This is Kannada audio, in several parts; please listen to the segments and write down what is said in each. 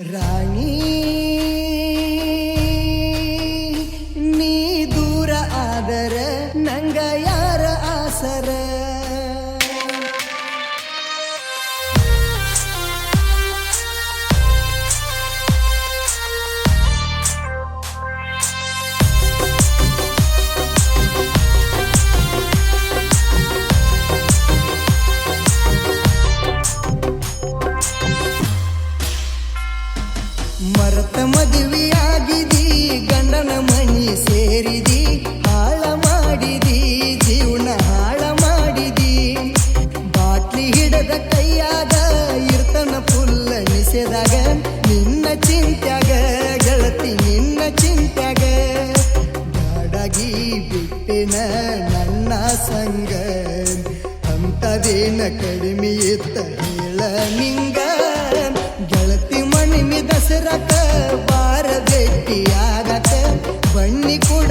रानी ದಸರಕ ಬಾರ ಭೇಟಿಯಾಗತ್ತೆ ಬನ್ನಿ ಕೂಡ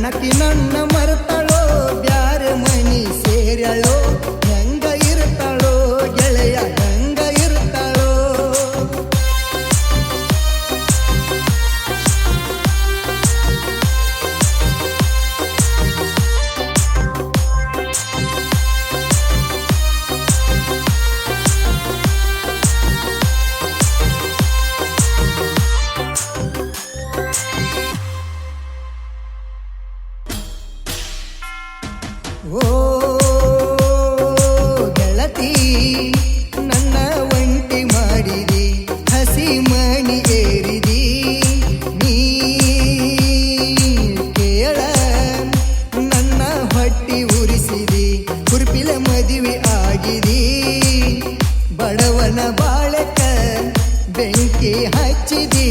ಸಣ್ಣಕಿ ನನ್ನ ಮರೆತಳೋ ಬ್ಯಾರೆ ಮನಿ ಸೇರ್ಯಾಳೋ ನನ್ನ ಒಂಟಿ ಮಾಡಿದಿ, ಹಸಿ ಮಣಿ ಏರಿದಿ. ನೀ ಕೇಳ, ನನ್ನ ಹೊಟ್ಟಿ ಉರಿಸಿದಿ ಕುರುಪಿಲ ಮದುವೆ ಆಗಿದಿ. ಬಡವನ ಬಾಳಕ ಬೆಂಕಿ ಹಚ್ಚಿದಿ.